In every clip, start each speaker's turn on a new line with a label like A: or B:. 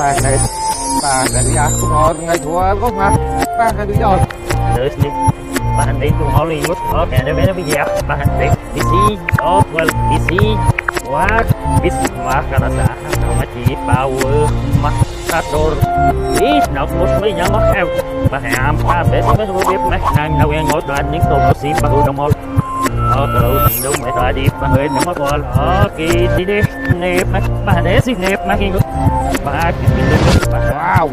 A: ba này ba này đi à có ngay thua có mà ba cái đứa rồi
B: đứa đi ba hành đến cùng Hollywood có kẻ đứa bé nó bây giờ ba hành đến đi xí đó well đi xí quá biết quá cả là xã nó mà chỉ bao mắt sát đồ biết một mấy nhà mắt heo ba hàm ba bé nó mới biết mấy nàng nào nghe ngồi đoàn những tù nó xí bao đồng hồ Nung may tadip mahoy na magwal Hoki dinip Nip Mahadesi nip Mahingot Bakit pinunod pa
A: Wow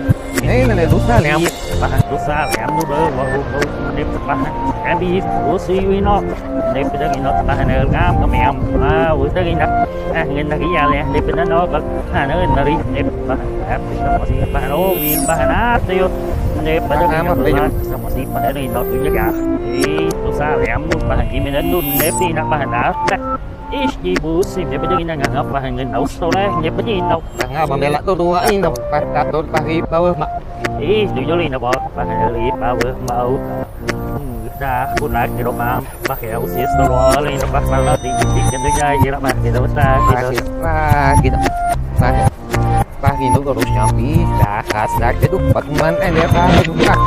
A: Ngayon na na
B: rusa lem Pahan rusa lem Nudo Wahu Nip Pahan Kambi Rusi wino Nip Dag inot Pahan Ngam Kamiyam Wahu Dag inot Ngin Nakiya le Nip Na no Bag Hanan Nari Nip Pahan Happy Pahan Ovin Pahan Atayo nếp cái đó nó bà à nó người ta đi nếp bà nó bà nó bà nếp bà đó cái đó bà nó tự cả thì tôi xa em luôn bà chỉ mình đến luôn nếp đi nó bà đã Ih, ibu sih, dia begini nggak ngapa ngin tahu soleh, dia
A: abang bela tuh dua ini dong pas kator pagi bawah mak
B: Ih, ini bot, pakai dari power mau. Mas, tidak usah gitu.
A: pagi pagi dong pagi pagi itu kalau nyambi dah khas dah itu bagaimana eh dia pagi itu pak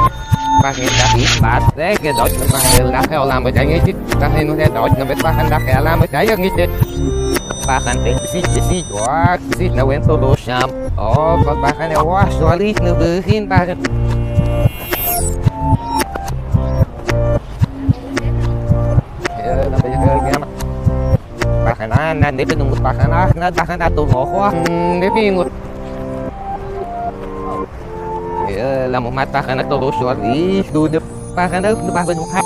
A: pagi tapi pas deh cái đó mà là theo làm bởi chạy nghe chứ các anh nó đó nó biết ba hành đặc làm bởi chạy nghe chứ ba hành thì xí xí quá xí nó quen tôi đồ sham ồ còn ba hành này quá xóa lý nó cứ xin ba cái Bakanan, dia penunggu atau. Lah karena atau rusor Ih, dude Parang nagpapanuhan